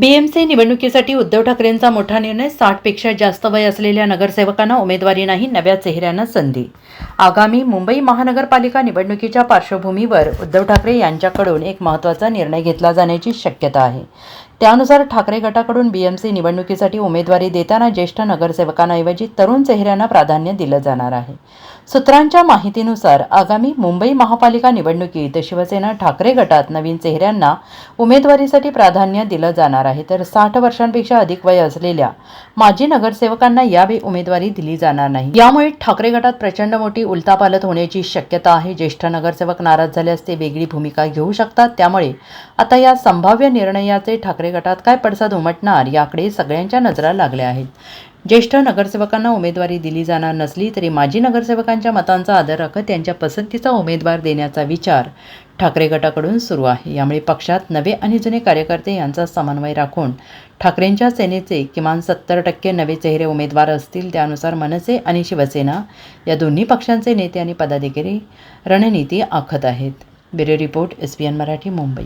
BMC निवडणुकीसाठी उद्धव ठाकरेंचा मोठा निर्णय साठपेक्षा जास्त वय असलेल्या नगरसेवकांना उमेदवारी नाही नव्या चेहऱ्यांना संधी. आगामी मुंबई महानगरपालिका निवडणुकीच्या पार्श्वभूमीवर उद्धव ठाकरे यांच्याकडून एक महत्त्वाचा निर्णय घेतला जाण्याची शक्यता आहे. त्यानुसार ठाकरे गटाकडून बीएमसी निवडणुकीसाठी उमेदवारी देताना ज्येष्ठ नगरसेवकांऐवजी तरुण चेहऱ्यांना प्राधान्य दिलं जाणार आहे. सूत्रांच्या माहितीनुसार आगामी मुंबई महापालिका निवडणुकीत शिवसेना ठाकरे गटात नवीन चेहऱ्यांना उमेदवारीसाठी प्राधान्य दिलं जाणार आहे. तर साठ वर्षांपेक्षा अधिक वय असलेल्या माजी नगरसेवकांना यावेळी उमेदवारी दिली जाणार नाही. यामुळे ठाकरे गटात प्रचंड मोठी उलतापालत होण्याची शक्यता आहे. ज्येष्ठ नगरसेवक नाराज झाल्यास ते वेगळी भूमिका घेऊ शकतात. त्यामुळे आता या संभाव्य निर्णयाचे ठाकरे गटात काय पडसाद उमटणार याकडे सगळ्यांच्या नजरा लागल्या आहेत. ज्येष्ठ नगरसेवकांना उमेदवारी दिली जाणार नसली तरी माजी नगरसेवकांच्या मतांचा आदर राखत त्यांच्या पसंतीचा उमेदवार देण्याचा विचार ठाकरे गटाकडून सुरू आहे. यामुळे पक्षात नवे आणि जुने कार्यकर्ते यांचा समन्वय राखून ठाकरेंच्या सेनेचे किमान सत्तर टक्के नवे चेहरे उमेदवार असतील त्यानुसार मनसे आणि शिवसेना या दोन्ही पक्षांचे नेते आणि पदाधिकारी रणनीती आखत आहेत. Bureau report S P N Marathi Mumbai.